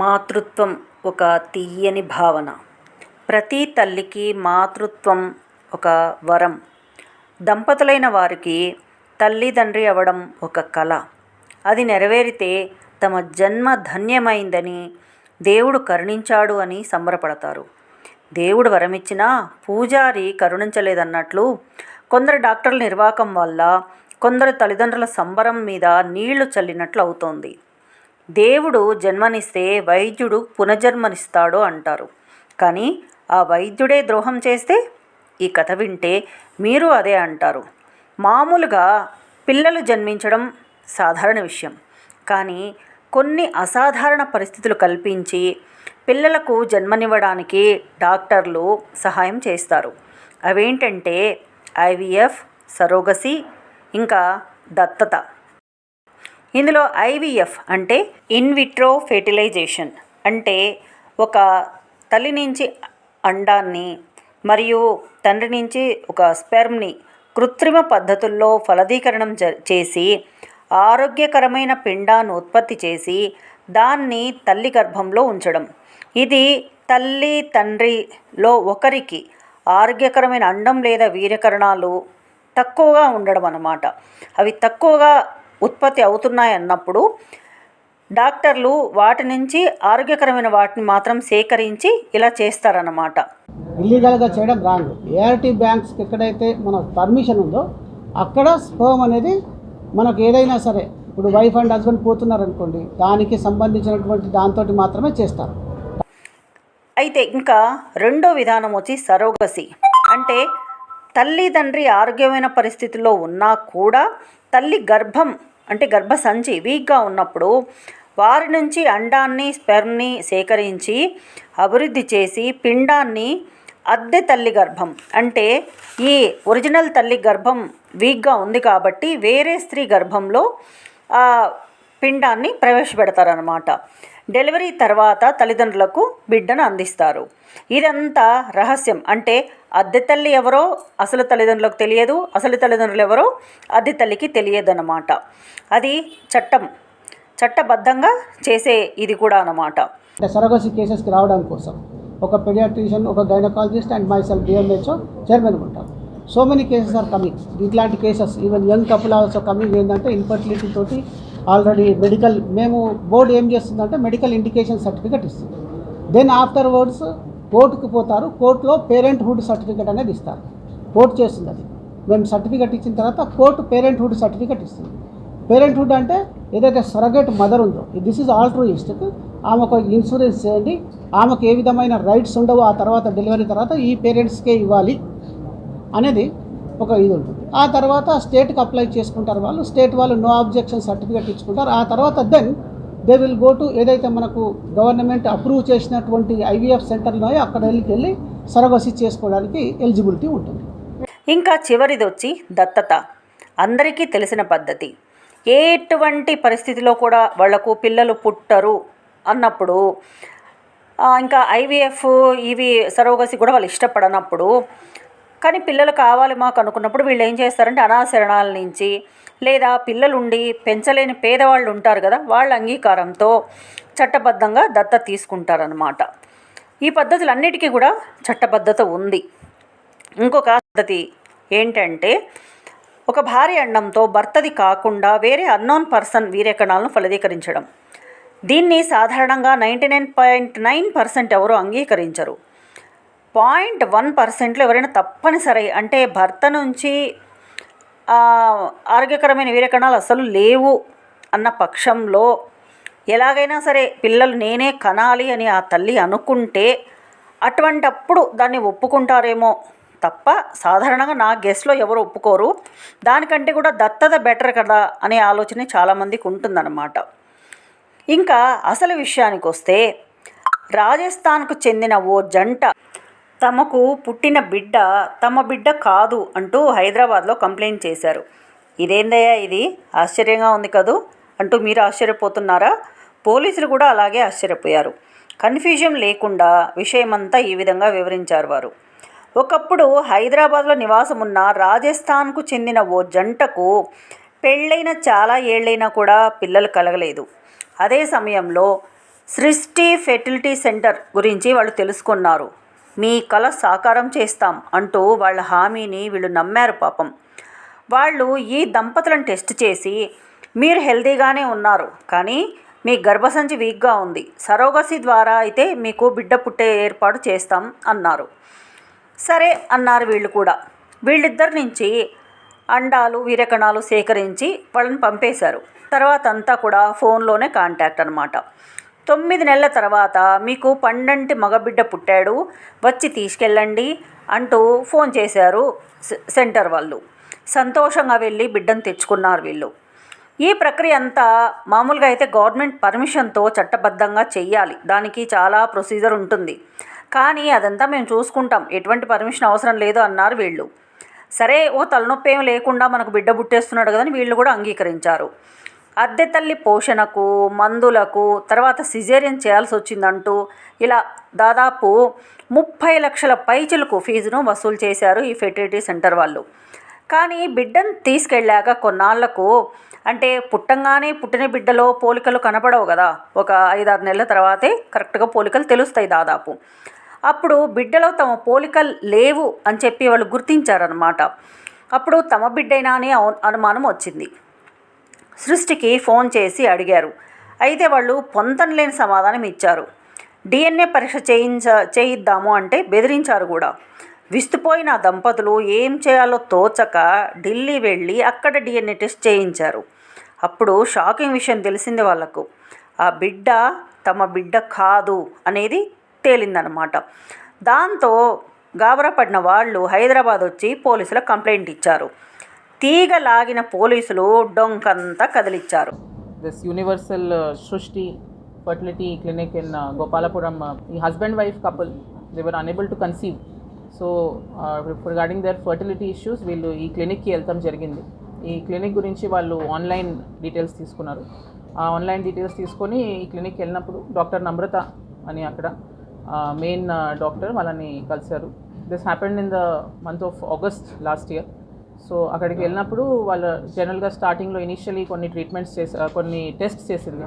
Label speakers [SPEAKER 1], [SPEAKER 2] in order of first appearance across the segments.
[SPEAKER 1] మాతృత్వం ఒక తీయని భావన. ప్రతి తల్లికి మాతృత్వం ఒక వరం. దంపతులైన వారికి తల్లిదండ్రి అవ్వడం ఒక కల. అది నెరవేరితే తమ జన్మ ధన్యమైందని దేవుడు కరుణించాడు అని సంబరపడతారు. దేవుడు వరమిచ్చినా పూజారి కరుణించలేదన్నట్లు కొందరు డాక్టర్ల నిర్వాకం వల్ల కొందరు తల్లిదండ్రుల సంబరం మీద నీళ్ళు చల్లినట్లు అవుతోంది. దేవుడు జన్మనిస్తే వైద్యుడు పునర్జన్మనిస్తాడు అంటారు. కానీ ఆ వైద్యుడే ద్రోహం చేస్తే ఈ కథ వింటే మీరు అదే అంటారు. మామూలుగా పిల్లలు జన్మించడం సాధారణ విషయం. కానీ కొన్ని అసాధారణ పరిస్థితులు కల్పించి పిల్లలకు జన్మనివ్వడానికి డాక్టర్లు సహాయం చేస్తారు. అవేంటంటే ఐవీఎఫ్ సరోగసి ఇంకా దత్తత. ఇందులో ఐవీఎఫ్ అంటే ఇన్ విట్రో ఫెర్టిలైజేషన్ అంటే ఒక తల్లి నుంచి అండాన్ని మరియు తండ్రి నుంచి ఒక స్పెర్మ్ని కృత్రిమ పద్ధతుల్లో ఫలదీకరణం జ చేసి ఆరోగ్యకరమైన పిండాన్ని ఉత్పత్తి చేసి దాన్ని తల్లి గర్భంలో ఉంచడం. ఇది తల్లి తండ్రిలో ఒకరికి ఆరోగ్యకరమైన అండం లేదా వీర్యకరణాలు తక్కువగా ఉండడం అన్నమాట. అవి తక్కువగా ఉత్పత్తి అవుతున్నాయి అన్నప్పుడు డాక్టర్లు వాటి నుంచి ఆరోగ్యకరమైన వాటిని మాత్రం సేకరించి ఇలా చేస్తారన్నమాట.
[SPEAKER 2] ఇల్లీగల్గా చేయడం రాంగ్ ఏఆర్టీ బ్యాంక్స్కి ఎక్కడైతే మన పర్మిషన్ ఉందో అక్కడ స్పర్మ్ అనేది మనకు ఏదైనా సరే ఇప్పుడు వైఫ్ అండ్ హస్బెండ్ పోతున్నారు అనుకోండి దానికి సంబంధించినటువంటి దాంతో మాత్రమే చేస్తారు.
[SPEAKER 1] అయితే ఇంకా రెండో విధానం వచ్చి సరోగసి. అంటే తల్లి తండ్రి ఆరోగ్యమైన పరిస్థితుల్లో ఉన్నా కూడా తల్లి గర్భం అంటే గర్భసంచి వీక్గా ఉన్నప్పుడు వారి నుంచి అండాన్ని స్పెర్మ్ని సేకరించి అభివృద్ధి చేసి పిండాన్ని అద్దె తల్లి గర్భం అంటే ఈ ఒరిజినల్ తల్లి గర్భం వీక్గా ఉంది కాబట్టి వేరే స్త్రీ గర్భంలో పిండాన్ని ప్రవేశపెడతారనమాట డెలివరీ తర్వాత తల్లిదండ్రులకు బిడ్డను అందిస్తారు. ఇదంతా రహస్యం. అంటే అద్దె తల్లి ఎవరో అసలు తల్లిదండ్రులకు తెలియదు అసలు తల్లిదండ్రులు ఎవరో అద్దె తల్లికి తెలియదు అన్నమాట అది చట్టం. చట్టబద్ధంగా చేసే ఇది కూడా అన్నమాట.
[SPEAKER 2] సరగసి కేసెస్కి రావడం కోసం ఒక పెడియాట్రిషియన్ ఒక gynaecologist and myself DMHO chairman ఉంటారు. So many cases are coming. ఇట్లాంటి cases even young couple also coming ఏంటంటే ఇన్ఫర్టిలిటీ తోటి ఆల్రెడీ మెడికల్ మేము బోర్డు ఏం చేస్తుందంటే మెడికల్ ఇండికేషన్ సర్టిఫికేట్ ఇస్తుంది. దెన్ ఆఫ్టర్ వర్డ్స్ కోర్టుకు పోతారు కోర్టులో పేరెంట్హుడ్ సర్టిఫికేట్ అనేది ఇస్తారు. కోర్టు చేస్తుంది అది. మేము సర్టిఫికేట్ ఇచ్చిన తర్వాత కోర్టు పేరెంట్హుడ్ సర్టిఫికేట్ ఇస్తుంది. పేరెంట్హుడ్ అంటే ఏదైతే సరగేట్ మదర్ ఉందో దిస్ ఈజ్ ఆల్ట్రూయిస్టిక్ ఆమెకు ఇన్సూరెన్స్ చేయండి ఆమెకు ఏ విధమైన రైట్స్ ఉండవో ఆ తర్వాత డెలివరీ తర్వాత ఈ పేరెంట్స్కే ఇవ్వాలి అనేది ఒక ఇది ఉంటుంది. ఆ తర్వాత స్టేట్కి అప్లై చేసుకుంటారు వాళ్ళు. స్టేట్ వాళ్ళు నో అబ్జెక్షన్ సర్టిఫికేట్ ఇచ్చుకుంటారు. ఆ తర్వాత then they will go to ఏదైతే మనకు గవర్నమెంట్ అప్రూవ్ చేసినటువంటి ఐవీఎఫ్ సెంటర్లో అక్కడ వెళ్ళి వెళ్ళి సరగసి చేసుకోవడానికి ఎలిజిబిలిటీ ఉంటుంది.
[SPEAKER 1] ఇంకా చివరిది వచ్చి దత్తత. అందరికీ తెలిసిన పద్ధతి. ఎటువంటి పరిస్థితిలో కూడా వాళ్ళకు పిల్లలు పుట్టరు అన్నప్పుడు ఇంకా ఐవీఎఫ్ ఇవి సరోగసి కూడా వాళ్ళు ఇష్టపడనప్పుడు కానీ పిల్లలు కావాలి మాకు అనుకున్నప్పుడు వీళ్ళు ఏం చేస్తారంటే అనాశరణాల నుంచి లేదా పిల్లలుండి పెంచలేని పేదవాళ్ళు ఉంటారు కదా వాళ్ళ అంగీకారంతో చట్టబద్ధంగా దత్త తీసుకుంటారనమాట ఈ పద్ధతులన్నిటికీ కూడా చట్టబద్ధత ఉంది. ఇంకొక పద్ధతి ఏంటంటే ఒక భార్య అండంతో భర్తది కాకుండా వేరే అన్నోన్ పర్సన్ వీర్యకణాలను ఫలదీకరించడం. దీన్ని సాధారణంగా ninety nine point nine percent ఎవరు అంగీకరించరు. పాయింట్ వన్ పర్సెంట్లో ఎవరైనా తప్పనిసరి అంటే భర్త నుంచి ఆరోగ్యకరమైన వీరకణాలు అసలు లేవు అన్న పక్షంలో ఎలాగైనా సరే పిల్లలు నేనే కనాలి అని ఆ తల్లి అనుకుంటే అటువంటప్పుడు దాన్ని ఒప్పుకుంటారేమో తప్ప సాధారణంగా నా గెస్ట్లో ఎవరు ఒప్పుకోరు. దానికంటే కూడా దత్తత బెటర్ కదా అనే ఆలోచన చాలామందికి ఉంటుందన్నమాట. ఇంకా అసలు విషయానికి వస్తే రాజస్థాన్కు చెందిన ఓ జంట తమకు పుట్టిన బిడ్డ తమ బిడ్డ కాదు అంటూ హైదరాబాద్లో కంప్లైంట్ చేశారు. ఇదేందయ్యా ఇది? ఆశ్చర్యంగా ఉంది కదూ? అంటూ మీరు ఆశ్చర్యపోతున్నారా? పోలీసులు కూడా అలాగే ఆశ్చర్యపోయారు. కన్ఫ్యూజన్ లేకుండా విషయమంతా ఈ విధంగా వివరించారు వారు. ఒకప్పుడు హైదరాబాద్లో నివాసం ఉన్న రాజస్థాన్కు చెందిన ఓ జంటకు పెళ్ళైన చాలా ఏళ్ళైనా కూడా పిల్లలు కలగలేదు. అదే సమయంలో సృష్టి ఫెర్టిలిటీ సెంటర్ గురించి వాళ్ళు తెలుసుకున్నారు. మీ కళ సాకారం చేస్తాం అంటూ వాళ్ళ హామీని వీళ్ళు నమ్మారు పాపం. వాళ్ళు ఈ దంపతులను టెస్ట్ చేసి మీరు హెల్తీగానే ఉన్నారు కానీ మీ గర్భసంచి వీక్గా ఉంది. సరోగసి ద్వారా అయితే మీకు బిడ్డ పుట్టే ఏర్పాటు చేస్తాం అన్నారు. సరే అన్నారు వీళ్ళు కూడా. వీళ్ళిద్దరి నుంచి అండాలు వీరకణాలు సేకరించి వాళ్ళని పంపేశారు. తర్వాత అంతా కూడా ఫోన్లోనే కాంటాక్ట్ అనమాట తొమ్మిది నెలల తర్వాత మీకు పండంటి మగబిడ్డ పుట్టాడు. వచ్చి తీసుకెళ్ళండి అంటూ ఫోన్ చేశారు సె- సెంటర్ వాళ్ళు. సంతోషంగా వెళ్ళి బిడ్డను తెచ్చుకున్నారు వీళ్ళు. ఈ ప్రక్రియ అంతా మామూలుగా అయితే గవర్నమెంట్ పర్మిషన్తో చట్టబద్ధంగా చెయ్యాలి. దానికి చాలా ప్రొసీజర్ ఉంటుంది. కానీ అదంతా మేము చూసుకుంటాం. ఎటువంటి పర్మిషన్ అవసరం లేదు అన్నారు వీళ్ళు. సరే ఓ తలనొప్పి ఏం లేకుండా మనకు బిడ్డ పుట్టేస్తున్నాడు కదని వీళ్ళు కూడా అంగీకరించారు. అద్దె తల్లి పోషణకు మందులకు తర్వాత సిజేరియన్ చేయాల్సి వచ్చిందంటూ ఇలా దాదాపు ముప్పై లక్షల పైచులకు ఫీజును వసూలు చేశారు ఈ ఫెర్టిలిటీ సెంటర్ వాళ్ళు. కానీ బిడ్డను తీసుకెళ్ళాక కొన్నాళ్ళకు అంటే పుట్టంగానే పుట్టిన బిడ్డలో పోలికలు కనపడవు కదా. ఒక ఐదారు నెలల తర్వాతే కరెక్ట్గా పోలికలు తెలుస్తాయి దాదాపు. అప్పుడు బిడ్డలో తమ పోలికలు లేవు అని చెప్పి వాళ్ళు గుర్తించారనమాట అప్పుడు తమ బిడ్డైనా అని అను- అనుమానం వచ్చింది. సృష్టికి ఫోన్ చేసి అడిగారు. అయితే వాళ్ళు పొంతనలేని సమాధానం ఇచ్చారు. డిఎన్ఏ పరీక్ష చేయించ చేయిద్దాము అంటే బెదిరించారు కూడా. విస్తుపోయిన దంపతులు ఏం చేయాలో తోచక ఢిల్లీ వెళ్ళి అక్కడ డిఎన్ఏ టెస్ట్ చేయించారు. అప్పుడు షాకింగ్ విషయం తెలిసింది వాళ్ళకు. ఆ బిడ్డ తమ బిడ్డ కాదు అనేది తేలిందనమాట దాంతో గాబరా పడిన వాళ్ళు హైదరాబాద్ వచ్చి పోలీసులకు కంప్లైంట్ ఇచ్చారు. తీగ లాగిన పోలీసులు డొంకంతా కదిలిచ్చారు.
[SPEAKER 3] This universal Srushti fertility clinic in Gopalapuram ఈ husband wife couple husband wife couple, they were so regarding their fertility issues వీళ్ళు ఈ క్లినిక్కి వెళ్తాం జరిగింది. ఈ క్లినిక్ గురించి వాళ్ళు ఆన్లైన్ డీటెయిల్స్ తీసుకున్నారు. ఆ ఆన్లైన్ డీటెయిల్స్ తీసుకొని ఈ క్లినిక్కి వెళ్ళినప్పుడు డాక్టర్ నమ్రత అని అక్కడ మెయిన్ డాక్టర్ uh, వాళ్ళని కలిశారు. This happened in the month of August last year so అక్కడికి వెళ్ళినప్పుడు వాళ్ళు జనరల్గా స్టార్టింగ్లో ఇనిషియలీ కొన్ని ట్రీట్మెంట్స్ చేసి కొన్ని టెస్ట్ చేసింది.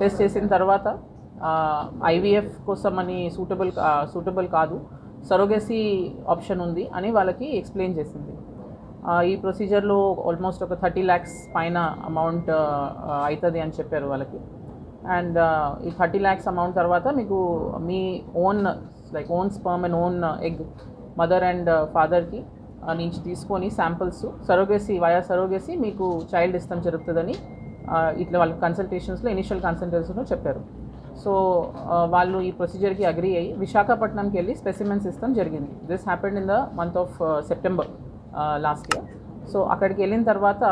[SPEAKER 3] టెస్ట్ చేసిన తర్వాత ఐవీఎఫ్ కోసం అని సూటబుల్ సూటబుల్ కాదు సరోగేసీ ఆప్షన్ ఉంది అని వాళ్ళకి ఎక్స్ప్లెయిన్ చేసింది. ఈ ప్రొసీజర్లో ఆల్మోస్ట్ ఒక థర్టీ ల్యాక్స్ పైన అమౌంట్ అవుతుంది అని చెప్పారు వాళ్ళకి. అండ్ ఈ థర్టీ ల్యాక్స్ అమౌంట్ తర్వాత మీకు మీ own like own sperm and own egg mother and ఫాదర్కి నుంచి తీసుకొని శాంపిల్స్ సరోగేసి వయా సరోగేసి మీకు చైల్డ్ ఇస్తాం జరుగుతుందని ఇట్లా వాళ్ళ కన్సల్టేషన్స్లో ఇనిషియల్ కన్సల్టేషన్లో చెప్పారు. సో వాళ్ళు ఈ ప్రొసీజర్కి అగ్రి అయ్యి విశాఖపట్నంకి వెళ్ళి స్పెసిమెన్స్ ఇస్తాం జరిగింది. This happened in the month of September last year so అక్కడికి వెళ్ళిన తర్వాత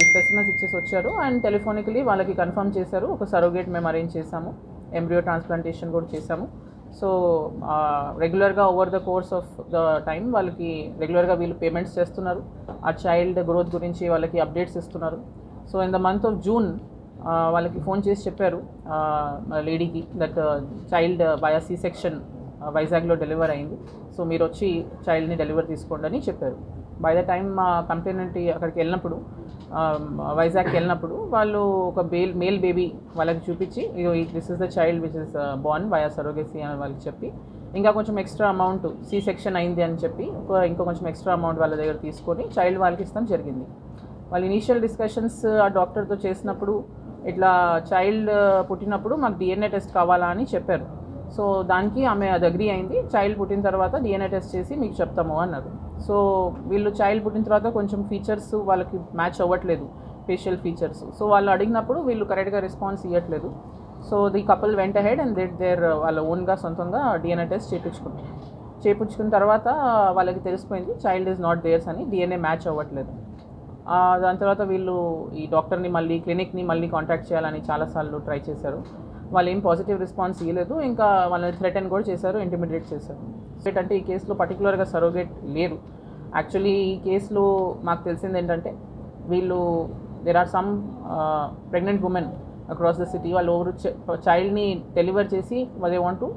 [SPEAKER 3] ఈ స్పెసిమెన్స్ ఇచ్చేసి వచ్చారు అండ్ టెలిఫోనికలీ వాళ్ళకి కన్ఫర్మ్ చేశారు. ఒక సరోగేట్ మేము అరేంజ్ చేశాము ఎంబ్రియో ట్రాన్స్ప్లాంటేషన్ కూడా చేసాము. సో రెగ్యులర్గా over the course of the time వాళ్ళకి రెగ్యులర్గా వీళ్ళు పేమెంట్స్ చేస్తున్నారు. ఆ చైల్డ్ గ్రోత్ గురించి వాళ్ళకి అప్డేట్స్ ఇస్తున్నారు. So in the month of June వాళ్ళకి ఫోన్ చేసి చెప్పారు. లేడీకి that child via C section వైజాగ్లో డెలివర్ అయింది. సో మీరు వచ్చి చైల్డ్ని డెలివర్ తీసుకోండి అని చెప్పారు. బై ద టైం మా కంప్లైనెంట్ అక్కడికి వెళ్ళినప్పుడు Um, వైజాగ్కి వెళ్ళినప్పుడు వాళ్ళు ఒక బేల్ మేల్ బేబీ వాళ్ళకి చూపించి this is the child which is born via surrogacy అని వాళ్ళకి చెప్పి ఇంకా కొంచెం ఎక్స్ట్రా అమౌంట్ సి సెక్షన్ అయింది అని చెప్పి ఒక- ఇంకా కొంచెం ఎక్స్ట్రా అమౌంట్ వాళ్ళ దగ్గర తీసుకొని చైల్డ్ వాళ్ళకి ఇస్తాం జరిగింది. వాళ్ళు ఇనీషియల్ డిస్కషన్స్ ఆ డాక్టర్తో చేసినప్పుడు ఇట్లా చైల్డ్ uh, పుట్టినప్పుడు మాకు డిఎన్ఏ టెస్ట్ కావాలా అని చెప్పారు. సో దానికి ఆమె అది అగ్రి అయింది. చైల్డ్ పుట్టిన తర్వాత డిఎన్ఏ టెస్ట్ చేసి మీకు చెప్తాము అన్నారు. సో వీళ్ళు చైల్డ్ పుట్టిన తర్వాత కొంచెం ఫీచర్స్ వాళ్ళకి మ్యాచ్ అవ్వట్లేదు ఫేషియల్ ఫీచర్స్ సో వాళ్ళు అడిగినప్పుడు వీళ్ళు కరెక్ట్గా రెస్పాన్స్ ఇవ్వట్లేదు so the couple went ahead and that their వాళ్ళ ఓన్గా సొంతంగా డిఎన్ఏ టెస్ట్ చేయించుకున్నారు చేయించుకున్న తర్వాత uh, వాళ్ళకి తెలిసిపోయింది చైల్డ్ ఈజ్ నాట్ దేర్స్ అని డిఎన్ఏ మ్యాచ్ అవ్వట్లేదు. దాని తర్వాత వీళ్ళు ఈ డాక్టర్ని మళ్ళీ క్లినిక్ని మళ్ళీ కాంటాక్ట్ చేయాలని చాలాసార్లు ట్రై చేశారు. వాళ్ళు ఏం పాజిటివ్ రెస్పాన్స్ ఇవ్వలేదు ఇంకా వాళ్ళని థ్రెటన్ కూడా చేశారు ఇంటిమిడియేట్ చేశారు. అంటే ఈ కేసులో పర్టికులర్గా సరోగేట్ లేరు. యాక్చువల్లీ ఈ కేసులో మాకు తెలిసింది ఏంటంటే వీళ్ళు there are some pregnant women across the city వాళ్ళు ఓవర్ చైల్డ్ని డెలివర్ చేసి they want to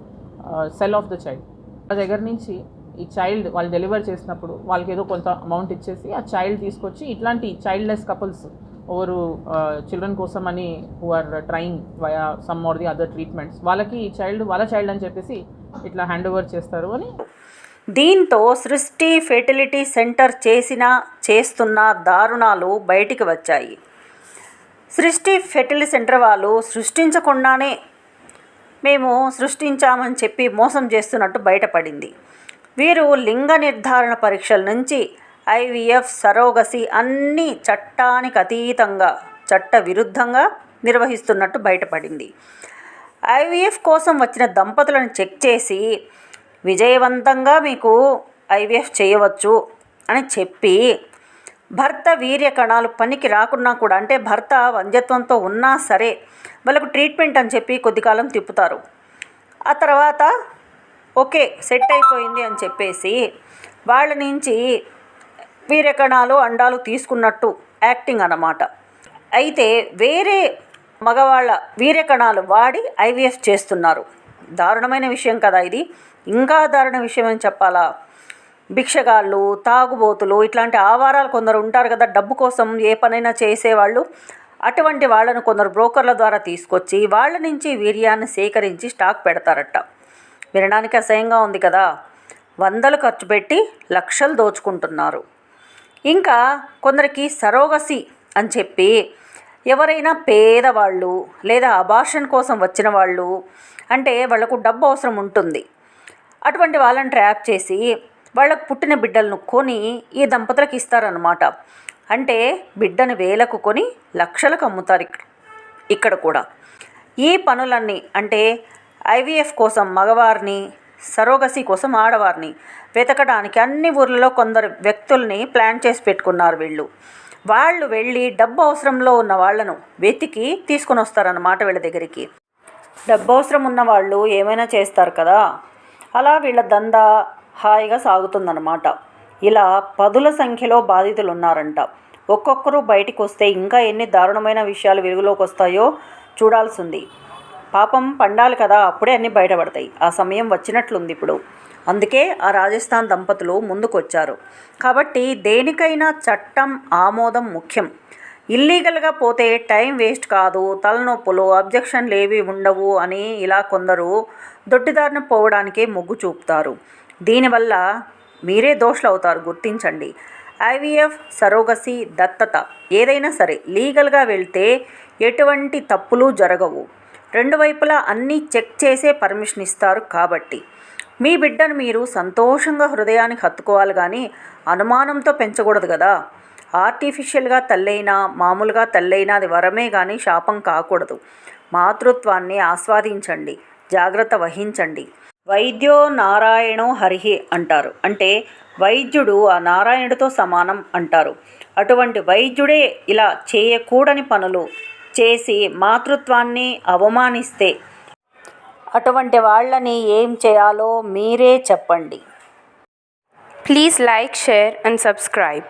[SPEAKER 3] sell off the child వాళ్ళ దగ్గర నుంచి ఈ చైల్డ్ వాళ్ళు డెలివర్ చేసినప్పుడు వాళ్ళకి ఏదో కొంత అమౌంట్ ఇచ్చేసి ఆ చైల్డ్ తీసుకొచ్చి ఇట్లాంటి చైల్డ్లెస్ కపుల్స్ ఎవరు చిల్డ్రన్ కోసం అని who are trying via some are the other treatments వాళ్ళకి ఈ చైల్డ్ వాళ్ళ చైల్డ్ అని చెప్పేసి ఇట్లా హ్యాండ్ ఓవర్ చేస్తారు అని
[SPEAKER 1] దీంతో సృష్టి ఫెర్టిలిటీ సెంటర్ చేసిన చేస్తున్న దారుణాలు బయటికి వచ్చాయి. సృష్టి ఫెర్టిలిటీ సెంటర్ వాళ్ళు సృష్టించకుండానే మేము సృష్టించామని చెప్పి మోసం చేస్తున్నట్టు బయటపడింది. వీరు లింగ నిర్ధారణ పరీక్షల నుంచి ఐవీఎఫ్ సరోగసి అన్ని చట్టానికి అతీతంగా చట్ట విరుద్ధంగా నిర్వహిస్తున్నట్టు బయటపడింది. ఐవీఎఫ్ కోసం వచ్చిన దంపతులను చెక్ చేసి విజయవంతంగా మీకు ఐవీఎఫ్ చేయవచ్చు అని చెప్పి భర్త వీర్య కణాలు పనికి రాకున్నా కూడా అంటే భర్త వంధ్యత్వంతో ఉన్నా సరే వాళ్ళకు ట్రీట్మెంట్ అని చెప్పి కొద్ది కాలం తిప్పుతారు. ఆ తర్వాత ఓకే సెట్ అయిపోయింది అని చెప్పేసి వాళ్ళ నుంచి వీరెకణాలు అండాలు తీసుకున్నట్టు యాక్టింగ్ అన్నమాట. అయితే వేరే మగవాళ్ళ వీరకణాలు వాడి ఐవీఎఫ్ చేస్తున్నారు. దారుణమైన విషయం కదా ఇది. ఇంకా దారుణ విషయం అని చెప్పాలా? భిక్షగాళ్ళు తాగుబోతులు ఇట్లాంటి ఆవారాలు కొందరు ఉంటారు కదా డబ్బు కోసం ఏ పనైనా చేసేవాళ్ళు. అటువంటి వాళ్ళను కొందరు బ్రోకర్ల ద్వారా తీసుకొచ్చి వాళ్ళ నుంచి వీర్యాన్ని సేకరించి స్టాక్ పెడతారట. వినడానికి అసహ్యంగా ఉంది కదా. వందలు ఖర్చు పెట్టి లక్షలు దోచుకుంటున్నారు. ఇంకా కొందరికి సరోగసి అని చెప్పి ఎవరైనా పేదవాళ్ళు లేదా అబార్షన్ కోసం వచ్చిన వాళ్ళు అంటే వాళ్ళకు డబ్బు అవసరం ఉంటుంది. అటువంటి వాళ్ళని ట్రాప్ చేసి వాళ్ళకు పుట్టిన బిడ్డలను కొని ఈ దంపతులకు ఇస్తారనమాట అంటే బిడ్డను వేలకు కొని లక్షలకు అమ్ముతారు ఇక్కడ ఇక్కడ కూడా. ఈ పనులన్నీ అంటే ఐవీఎఫ్ కోసం మగవారిని సరోగసి కోసం ఆడవారిని వెతకడానికి అన్ని ఊర్లలో కొందరు వ్యక్తుల్ని ప్లాన్ చేసి పెట్టుకున్నారు వీళ్ళు. వాళ్ళు వెళ్ళి డబ్బు అవసరంలో ఉన్న వాళ్ళను వెతికి తీసుకొని వస్తారన్నమాట వీళ్ళ దగ్గరికి. డబ్బు అవసరం ఉన్న వాళ్ళు ఏమైనా చేస్తారు కదా? అలా వీళ్ళ దందా హాయిగా సాగుతుందన్నమాట. ఇలా పదుల సంఖ్యలో బాధితులు ఉన్నారంట ఒక్కొక్కరు బయటకు వస్తే ఇంకా ఎన్ని దారుణమైన విషయాలు వెలుగులోకి వస్తాయో చూడాల్సింది. పాపం పండాలి కదా అప్పుడే అన్నీ బయటపడతాయి. ఆ సమయం వచ్చినట్లుంది ఇప్పుడు. అందుకే ఆ రాజస్థాన్ దంపతులు ముందుకొచ్చారు. కాబట్టి దేనికైనా చట్టం ఆమోదం ముఖ్యం. ఇల్లీగల్గా పోతే టైం వేస్ట్ కాదు తలనొప్పులు అబ్జెక్షన్లు ఏవి ఉండవు అని ఇలా కొందరు దొడ్డిదారిన పోవడానికే మొగ్గు చూపుతారు. దీనివల్ల మీరే దోషులు అవుతారు గుర్తించండి. ఐవీఎఫ్ సరోగసి దత్తత. ఏదైనా సరే లీగల్గా వెళ్తే ఎటువంటి తప్పులు జరగవు. రెండు వైపులా అన్నీ చెక్ చేసే పర్మిషన్ ఇస్తారు కాబట్టి. మీ బిడ్డను మీరు సంతోషంగా హృదయానికి హత్తుకోవాలి కానీ అనుమానంతో పెంచకూడదు కదా. ఆర్టిఫిషియల్గా తల్లైనా మామూలుగా తల్లైనా అది వరమే కానీ శాపం కాకూడదు. మాతృత్వాన్ని ఆస్వాదించండి. జాగ్రత్త వహించండి. వైద్యో నారాయణో హరిహి అంటారు. అంటే వైద్యుడు ఆ నారాయణుడితో సమానం అంటారు. అటువంటి వైద్యుడే ఇలా చేయకూడని పనులు చేసి మాతృత్వాన్ని అవమానిస్తే అటువంటి వాళ్ళని ఏం చేయాలో మీరే చెప్పండి.
[SPEAKER 4] Please like share and subscribe